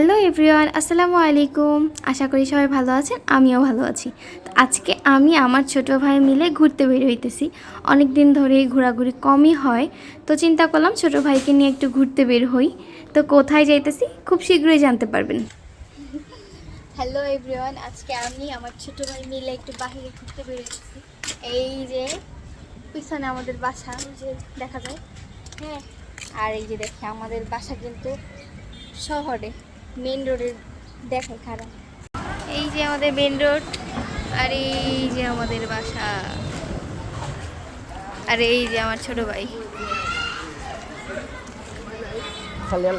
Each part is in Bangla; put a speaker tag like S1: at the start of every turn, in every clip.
S1: হ্যালো এভরিওয়ান, আসসালামু আলাইকুম। আশা করি সবাই ভালো আছেন, আমিও ভালো আছি। তো আজকে আমি আমার ছোট ভাই মিলে ঘুরতে বের হইতেছি। অনেক দিন ধরেই ঘোরাঘুরি কমই হয়, তো চিন্তা করলাম ছোট ভাইকে নিয়ে একটু ঘুরতে বের হই। তো কোথায় যাইতেছি খুব শীঘ্রই জানতে পারবেন। হ্যালো এভরিওয়ান, আজকে আমি আমার ছোট ভাই মিলে একটু বাইরে ঘুরতে বের হইতেছি। এই যে পিছনে আমাদের বাসা যে দেখা যায়। হ্যাঁ আর এই যে দেখে আমাদের বাসা কিন্তু শহরে। মেন রোডের দেখায় খারাপ। এই যে আমাদের মেন রোড আর এই যে আমাদের বাসা। আর এই যে আমার ছোট ভাই।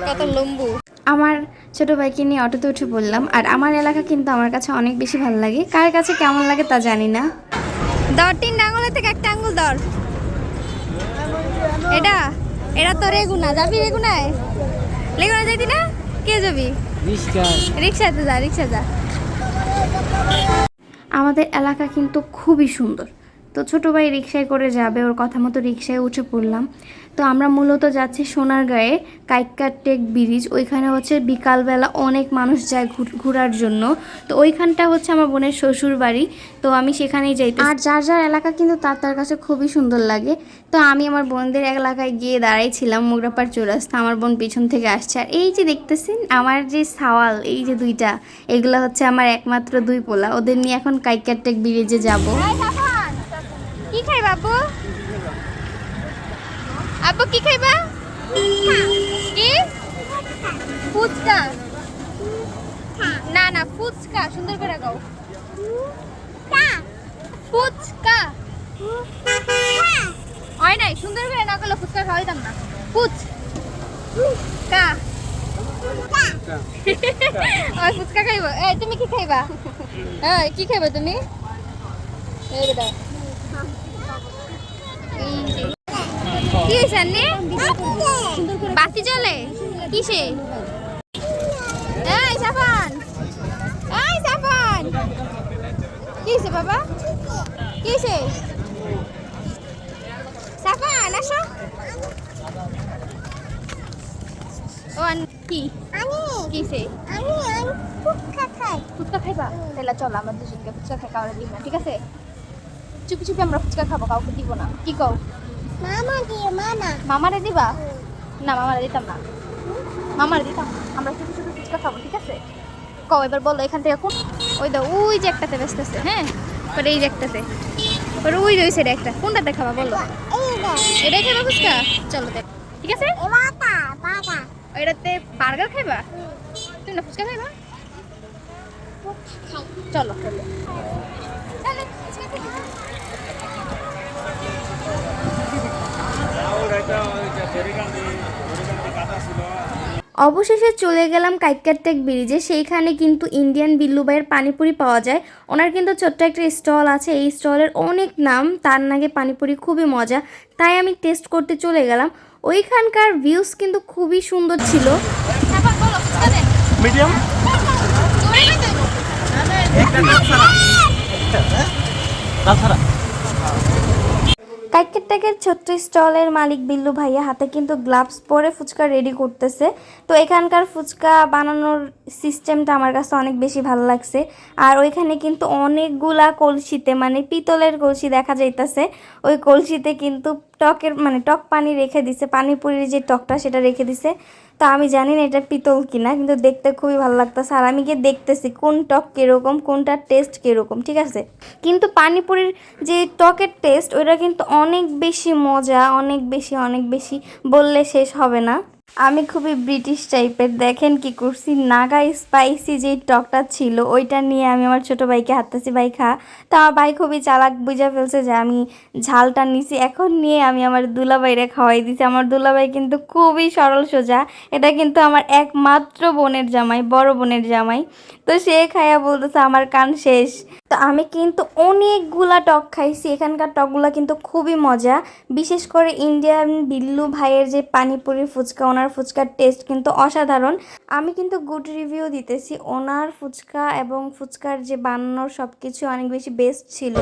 S1: কত লম্বু। আমার ছোট ভাইকে নিয়ে অটোতে উঠে বললাম আর আমার এলাকা কিন্তু আমার কাছে অনেক বেশি ভালো লাগে। কার কাছে কেমন লাগে তা জানি না। দর তিন আঙুলের থেকে একটা আঙুল দর এটা এটা তো রেগুনা যাবি রেগুনায়? রেগুনা যাইতি না? কে যাবি? রিক্সাতে যা রিক্সা যা। আমাদের এলাকা কিন্তু খুবই সুন্দর। তো ছোটো ভাই রিক্সায় করে যাবে ওর কথা মতো রিক্সায় উঠে পড়লাম। তো আমরা মূলত যাচ্ছি সোনারগাঁয়ে কাইকার টেক ব্রিজ ওইখানে হচ্ছে বিকালবেলা অনেক মানুষ যায় ঘুর- ঘোরার জন্য। তো ওইখানটা হচ্ছে আমার বোনের শ্বশুর বাড়ি তো আমি সেখানেই যাই আর যার যার এলাকা কিন্তু তার তার কাছে খুবই সুন্দর লাগে। তো আমি আমার বোনদের এলাকায় গিয়ে দাঁড়াইছিলাম মোগরাপাড় চৌরাস্তা আমার বোন পিছন থেকে আসছে। আর এই যে দেখতেছেন আমার যে সাওয়াল এই যে দুইটা এগুলো হচ্ছে আমার একমাত্র দুই পোলা। ওদের নিয়ে এখন কাইকার টেক ব্রিজে যাব। কি খাই বাবু আব্বু কি খাইবা? কি? ফুচকা। না না ফুচকা সুন্দর করে গাও ফুচকা। হয় নাই? সুন্দর করে না করলে ফুচকা খাওয়াইতাম না। ফুচ কা ওই ফুচকা খাইব। এই তুমি কি খাইবা? হ্যাঁ কি খাইবা তুমি? এই বেটা। কি হয়েছে বাতি জ্বলে? কিসে? এই সাফান। এই সাফান। কি হয়েছে বাবা? কি হয়েছে? সাফান আসো। ও আন- কি? কিসে ফুচকা খাইবা? তাহলে চলো আমরা দুজনকে ফুচকা খাই কাউরে দিব না ঠিক আছে? চুপি চুপি আমরা ফুচকা খাব? কাউকে দিব না। কি কও? মামা দিয়ে মামা মামারে দিবা? না মামারে দিতাম না। মামারে দিতাম আমরা শুধু শুধু ফুচকা খাব ঠিক আছে? কও এবার বলো এখান থেকে কোন ওই দাও ওই যে একটাতে ব্যস্ত আছে হ্যাঁ? পরে এই যে একটাতে। পরে ওই যে ওই সাইডে একটা। কোনটাতে খাবা বলো? এটাই খাবা ফুচকা? চলো দেখ। ঠিক আছে? এটাতে বার্গার খাইবা? তুমি না ফুচকা খাইবা? চলো। চলো। অবশেষে চলে গেলাম কাইকারটেক ব্রিজে। সেইখানে কিন্তু ইন্ডিয়ান বিল্লুবাইয়ের পানিপুরি পাওয়া যায়। ওনার কিন্তু ছোট্ট একটা স্টল আছে। এই স্টলের অনেক নাম তার নাগে পানিপুরি খুবই মজা। তাই আমি টেস্ট করতে চলে গেলাম। ওইখানকার ভিউজ কিন্তু খুবই সুন্দর ছিল।
S2: মিডিয়াম
S1: কাইকেটটাকের ছোট্ট স্টলের মালিক বিল্লু ভাইয়া হাতে কিন্তু গ্লাভস পরে ফুচকা রেডি করতেছে। তো এখানকার ফুচকা বানানোর সিস্টেমটা আমার কাছে অনেক বেশি ভালো লাগছে। আর ওইখানে কিন্তু অনেকগুলা কলসিতে মানে পিতলের কলসি দেখা যাইতেছে, ওই কলসিতে কিন্তু টকের মানে টক পানি রেখে দিছে পানিপুরির যে টকটা সেটা রেখে দিছে। তো আমি জানি না এটা পিতল কিনা, কিন্তু দেখতে খুবই ভালো লাগতেছে। আর আমি গিয়ে দেখতেছি কোন টক কীরকম, কোনটার টেস্ট কীরকম, ঠিক আছে? কিন্তু পানিপুরির যে টকের টেস্ট ওইটা কিন্তু অনেক বেশি মজা, অনেক বেশি অনেক বেশি বললে শেষ হবে না। আমি খুবই ব্রিটিশ টাইপের দেখেন কি করছি। নাগা স্পাইসি যে টকটা ছিল, ওইটা নিয়ে আমি আমার ছোট ভাইকে হাঁটতেছি, ভাই, খা। তা আমার ভাই খুবই চালাক, বুঝে ফেলছে যে আমি ঝালটা নিছি। এখন নিয়ে আমি আমার দুলাভাইরে খাওয়াই দিছি। আমার দুলাভাই কিন্তু খুবই সরল সোজা। এটা কিন্তু আমার একমাত্র বোনের জামাই, বড় বোনের জামাই। তো সে খাইয়া বলতেছে, আমার কান শেষ। তো আমি কিন্তু অনেকগুলা টক খাইছি। এখানকার টকগুলা কিন্তু খুবই মজা। বিশেষ করে ইন্ডিয়ান বিল্লু ভাইয়ের যে পানিপুরি ফুচকা, ওনার ফুচকার টেস্ট কিন্তু অসাধারণ আমি কিন্তু গুড রিভিউ দিতেছি ওনার ফুচকা এবং ফুচকার যে বানানোর সব কিছু অনেক বেশি বেস্ট ছিল